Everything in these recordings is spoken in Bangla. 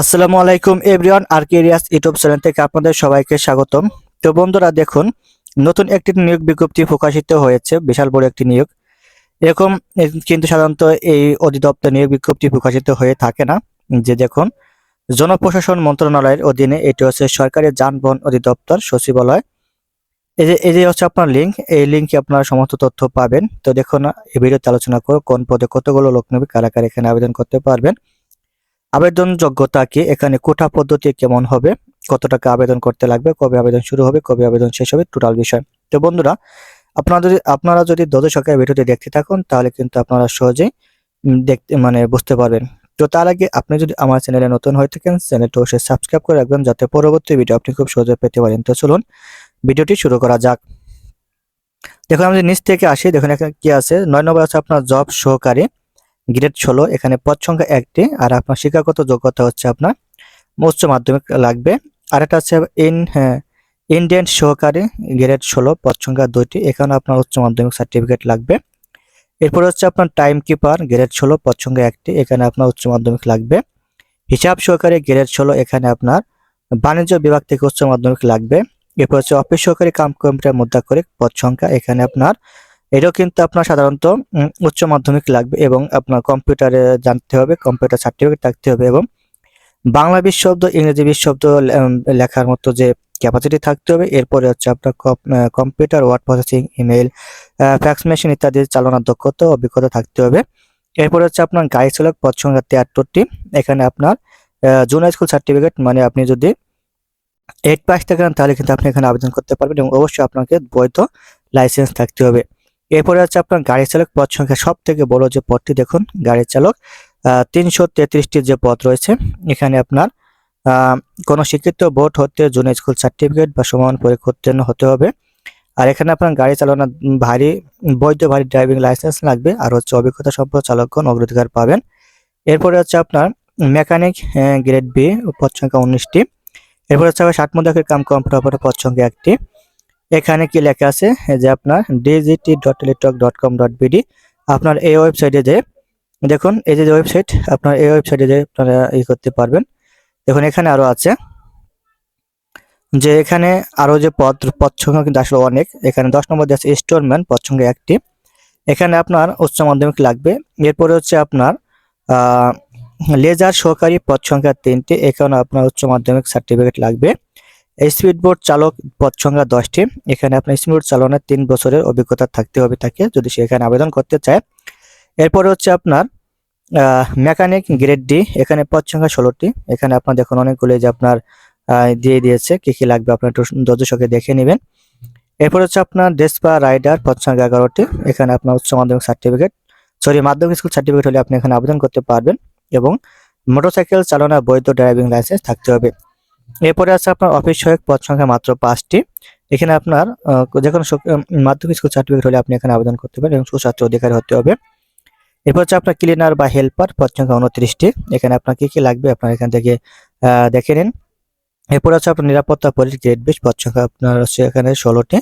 আসসালামু আলাইকুম, এভরিওয়ান আর্কেরিয়াস ইউটিউব চ্যানেল থেকে আপনাদের সবাইকে স্বাগতম। তো বন্ধুরা, দেখুন, নতুন একটি নিয়োগ বিজ্ঞপ্তি প্রকাশিত হয়েছে, বিশাল বড় একটি নিয়োগ। এরকম কিন্তু সাধারণত এই অধিদপ্তর নিয়োগ বিজ্ঞপ্তি প্রকাশিত হয়ে থাকে না। যে দেখুন, জনপ্রশাসন মন্ত্রণালয়ের অধীনে এটি হচ্ছে সরকারি যানবাহন অধিদপ্তর, সচিবালয়। এই যে এই যে হচ্ছে আপনার লিঙ্ক, এই লিঙ্কে আপনারা সমস্ত তথ্য পাবেন। তো দেখুন, এই ভিডিওতে আলোচনা করো কোন পদে কতগুলো লোক নেবে, কারা কারা এখানে আবেদন করতে পারবেন। আবেদন যোগ্যতা কি এখানে কোঠা পদ্ধতি কেমন হবে? কত টাকা আবেদন করতে লাগবে? কবে আবেদন শুরু হবে? কবে আবেদন শেষ হবে? টোটাল বিষয়। তো বন্ধুরা আপনারা যদি আপনারা যদি দশ সকালে ভিডিওটি দেখতে থাকুন, তাহলে কিন্তু আপনারা সহজেই দেখতে মানে বুঝতে পারবেন। তো তার আগে আপনি যদি আমার চ্যানেলে নতুন হয়ে থাকেন, চ্যানেলটা অবশ্যই সাবস্ক্রাইব করে রাখবেন, যাতে পরবর্তী ভিডিও আপনি খুব সহজে পেতে পারেন। তো চলুন, ভিডিওটি শুরু করা যাক। দেখুন, আমি নিচ থেকে আসি। দেখুন, এখানে কি আছে? নয় নম্বর আছে আপনার জব সহকারী। গ্রেড ষোলো, এখানে পদ সংখ্যা একটি, আর আপনার শিক্ষাগত যোগ্যতা হচ্ছে আপনার উচ্চ মাধ্যমিক লাগবে। আর একটা আছে ইন হ্যাঁ ইন্ডিয়ান সহকারী গ্রেড ষোলো, পদ সংখ্যা দুইটি, এখানে আপনার উচ্চ মাধ্যমিক সার্টিফিকেট লাগবে। এরপর হচ্ছে আপনার টাইম কিপার গ্রেড ষোলো, পদ সংখ্যা একটি, এখানে আপনার উচ্চ মাধ্যমিক লাগবে। হিসাব সহকারী গ্রেড ষোলো, এখানে আপনার বাণিজ্য বিভাগ থেকে উচ্চ মাধ্যমিক লাগবে। এরপর হচ্ছে অফিস সহকারী কাম কম্পিউটার মুদ্রা করে পদ সংখ্যা, এখানে আপনার এটাও কিন্তু আপনার সাধারণত উচ্চ মাধ্যমিক লাগবে এবং আপনার কম্পিউটারে জানতে হবে, কম্পিউটার সার্টিফিকেট থাকতে হবে এবং বাংলা শব্দ ইংরেজি শব্দ লেখার মতো যে ক্যাপাসিটি থাকতে হবে, এরপরে হচ্ছে আপনার computer word processing email fax machine ইত্যাদি চালানোর দক্ষতা, অভিজ্ঞতা থাকতে হবে। এরপরে হচ্ছে আপনার গাড়ি চালক পদ সংখ্যা তিয়াত্তরটি, এখানে আপনার জুনিয়র স্কুল সার্টিফিকেট মানে আপনি যদি এইট পাস থাকেন, তাহলে কিন্তু আপনি এখানে আবেদন করতে পারবেন এবং অবশ্যই আপনাকে বৈধ লাইসেন্স থাকতে হবে। এরপরে হচ্ছে আপনার গাড়ি চালক পদ সংখ্যা সব থেকে বড় যে পদটি, দেখুন, গাড়ি চালক তিনশো তেত্রিশটি যে পদ রয়েছে, এখানে আপনার কোনো শিক্ষিত বোর্ড হতে জুনিয়র স্কুল সার্টিফিকেট বা সমান পরীক্ষা উত্তীর্ণ হতে হবে। আর এখানে আপনার গাড়ি চালানোর ভারী, বৈধ ভারী ড্রাইভিং লাইসেন্স লাগবে আর হচ্ছে অভিজ্ঞতা সম্পন্ন চালকগণ অগ্রাধিকার পাবেন। এরপরে হচ্ছে আপনার মেকানিক গ্রেড বি, পদ সংখ্যা উনিশটি। এরপরে হচ্ছে আবার ষাট মধ্যে কাম কম্পিউটার পদ সংখ্যা একটি। এখানে কি লেখা আছে? যে আপনার DGT dot Teletalk dot com dot BD আপনার এই ওয়েবসাইটে যে, দেখুন, এই যে ওয়েবসাইট আপনার এই ওয়েবসাইটে যে আপনারা ই করতে পারবেন। দেখুন, এখানে আরও আছে যে, এখানে আরও যে পদ পদ সংখ্যা কিন্তু আসলে অনেক। এখানে দশ নম্বর দিয়ে আছে স্টোরম্যান পদ সংখ্যা একটি। এখানে আপনার উচ্চ মাধ্যমিক লাগবে। এরপরে হচ্ছে আপনার লেজার সহকারী পদ সংখ্যা তিনটি। এখানে আপনার উচ্চ মাধ্যমিক সার্টিফিকেট লাগবে। স্পিড বোর্ড চালক পদ সংখ্যা দশটি। এখানে আপনার স্পিড চালনার তিন বছরের অভিজ্ঞতা থাকতে হবে তাকে। যদি সে এখানে আবেদন করতে চায়, এরপরে হচ্ছে আপনার মেকানিক গ্রেড ডি এখানে পদ সংখ্যা ষোলোটি। এখানে আপনার দেখুন অনেকগুলো যে আপনার দিয়ে দিয়েছে। কি কি লাগবে আপনার একটু দর্শকে দেখে নেবেন। এরপর হচ্ছে আপনার ডেসপা রাইডার পদ সংখ্যা এগারোটি। এখানে আপনার উচ্চ মাধ্যমিক সার্টিফিকেট সরি মাধ্যমিক স্কুল সার্টিফিকেট হলে আপনি এখানে আবেদন করতে পারবেন এবং মোটরসাইকেল চালানোর বৈধ ড্রাইভিং লাইসেন্স থাকতে হবে। এরপরে আছে আপনার অফিস সহায়ক পদ সংখ্যা মাত্র পাঁচটি। এখানে আপনার যে কোনো মাধ্যমিক স্কুল সার্টিফিকেট হলে আপনি এখানে আবেদন করতে পারেন এবং সুস্বাস্থ্য অধিকার হতে হবে। এরপর হচ্ছে আপনার ক্লিনার বা হেল্পার পদ সংখ্যা উনত্রিশটি। এখানে আপনার কী কী লাগবে আপনার এখান থেকে দেখে নিন। এরপর হচ্ছে আপনার নিরাপত্তা পুলিশ গ্রেড বিশ পদ সংখ্যা আপনার হচ্ছে এখানে ষোলোটি।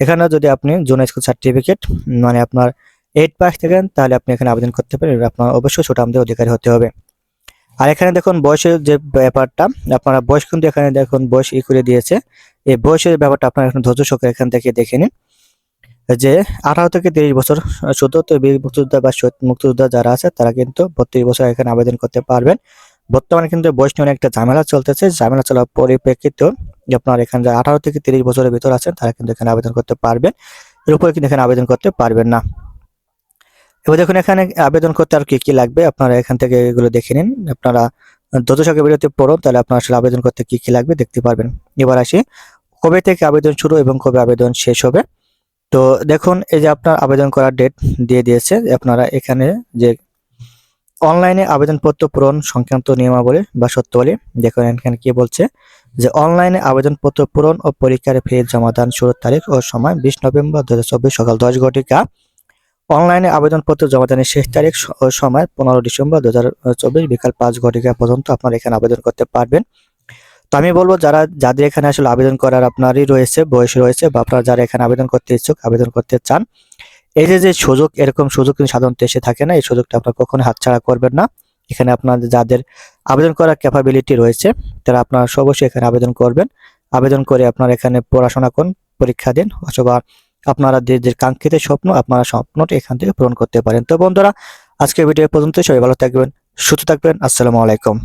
এখানে যদি আপনি জুনিয়র স্কুল সার্টিফিকেট মানে আপনার এইট পাস থাকেন, তাহলে আপনি এখানে আবেদন করতে পারেন। আপনার অবশ্যই ছোট আমাদের অধিকারী হতে হবে। আর এখানে দেখুন বয়সের যে ব্যাপারটা, আপনারা বয়স কিন্তু এখানে দেখুন বয়স ই করে দিয়েছে। এই বয়সের ব্যাপারটা আপনারা এখন ধৈর্য সহকারে এখান থেকে দেখে নিন। যে আঠারো থেকে তিরিশ বছর শুধু তো বীর মুক্তিযোদ্ধা বা মুক্তিযোদ্ধা যারা আছে, তারা কিন্তু বত্রিশ বছর এখানে আবেদন করতে পারবেন। বর্তমানে কিন্তু বয়স নিয়ে অনেকটা ঝামেলা চলতেছে। ঝামেলা চলার পরিপ্রেক্ষিতে আপনার এখানে যারা আঠারো থেকে তিরিশ বছরের ভিতর আছেন, তারা কিন্তু এখানে আবেদন করতে পারবেন। এর উপরে কিন্তু এখানে আবেদন করতে পারবেন না। এবার দেখুন এখানে আবেদন করতে আর কি কি লাগবে? আপনারা এখান থেকে এগুলো দেখে নিন। আপনারা দ্রুত সঙ্গে বিরতি পড়ুন তাহলে আপনার আসলে আবেদন করতে কি কি লাগবে দেখতে পারবেন। এবার আসি, কবে থেকে আবেদন শুরু এবং কবে আবেদন শেষ হবে? তো দেখুন, এই যে আপনার আবেদন করার ডেট দিয়ে দিয়েছে, আপনারা এখানে যে অনলাইনে আবেদনপত্র পূরণ সংক্রান্ত নিয়মাবলী বা সত্যবলী, দেখুন এখানে কি বলছে যে অনলাইনে আবেদনপত্র পূরণ ও পরীক্ষার ফি জমাদান শুরুর তারিখ ও সময় বিশ নভেম্বর দুহাজার চব্বিশ সকাল দশ ঘটিকা। অনলাইনে আবেদনপত্র জমা জমাদানের শেষ তারিখ সময় পনেরো ডিসেম্বর দু বিকাল পাঁচ ঘটিকা পর্যন্ত আপনারা এখানে আবেদন করতে পারবেন। তো আমি বলব, যারা, যাদের এখানে আসলে আবেদন করার আপনারই রয়েছে, বয়স রয়েছে বা আপনারা যারা এখানে আবেদন করতে ইচ্ছুক, আবেদন করতে চান, এই যে যে সুযোগ, এরকম সুযোগ কিন্তু সাধারণত এসে থাকে না, এই সুযোগটা আপনারা কখনো হাতছাড়া করবেন না। এখানে আপনাদের, যাদের আবেদন করার ক্যাপাবিলিটি রয়েছে, তারা আপনারা অবশ্যই এখানে আবেদন করবেন। আবেদন করে আপনারা এখানে পড়াশোনা করুন, পরীক্ষা দিন, অথবা আপনারা যে যে কাঙ্ক্ষিত স্বপ্ন, আপনারা স্বপ্নটি এখান থেকে পূরণ করতে পারেন। তো বন্ধুরা, আজকের ভিডিও পর্যন্ত সবাই ভালো থাকবেন, সুস্থ থাকবেন। আসসালামু আলাইকুম।